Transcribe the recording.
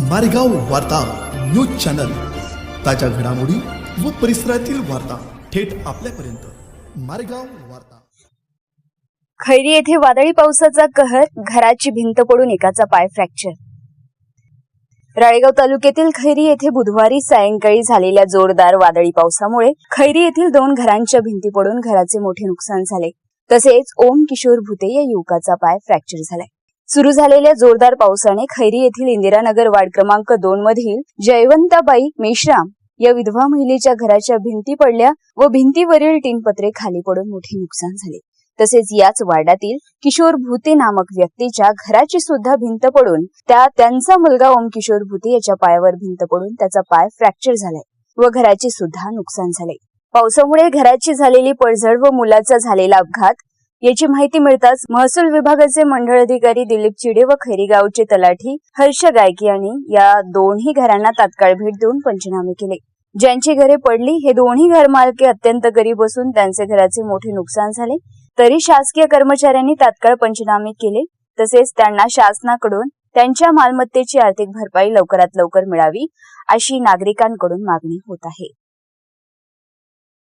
मारेगाव वार्ता news channel. ताज्या घडामोडी व परिसरातील वार्ता थेट आपल्यापर्यंत. मारेगाव वार्ता. खैरी येथे वादळी पावसाचा कहर घराची भिंत पडून एकाचा पाय फ्रॅक्चर राळेगाव तालुक्यातील खैरी येथे बुधवारी सायंकाळी झालेल्या जोरदार वादळी पावसामुळे खैरी येथील दोन घरांच्या भिंती पडून घराचे मोठे नुकसान झाले. तसेच ओम किशोर भुते या युवकाचा पाय फ्रॅक्चर झालाय. सुरू झालेल्या जोरदार पावसाने खैरी येथील इंदिरानगर वार्ड क्रमांक दोन मधील जयवंताबाई मेश्राम या विधवा महिलेच्या घराच्या भिंती पडल्या व भिंतीवरील टीनपत्रे खाली पडून मोठे नुकसान झाले. तसेच याच वार्डातील किशोर भूते नामक व्यक्तीच्या घराची सुद्धा भिंत पडून त्या त्यांचा मुलगा ओम किशोर भूते याच्या पायावर भिंत पडून त्याचा पाय फ्रॅक्चर झालाय व घराचे सुद्धा नुकसान झाले. पावसामुळे घराची झालेली पडझड व मुलाचा झालेला अपघात याची माहिती मिळताच महसूल विभागाचे मंडळ अधिकारी दिलीप चिडे व खैरीगावचे तलाठी हर्ष गायकी यांनी या दोन्ही घरांना तात्काळ भेट देऊन पंचनामे केले. ज्यांची घरे पडली हे दोन्ही घरमालके अत्यंत गरीब असून त्यांचे घराचे मोठे नुकसान झाले. तरी शासकीय कर्मचाऱ्यांनी तात्काळ पंचनामे केले. तसेच त्यांना शासनाकडून त्यांच्या मालमत्तेची आर्थिक भरपाई लवकरात लवकर मिळावी अशी नागरिकांकडून मागणी होत आहे.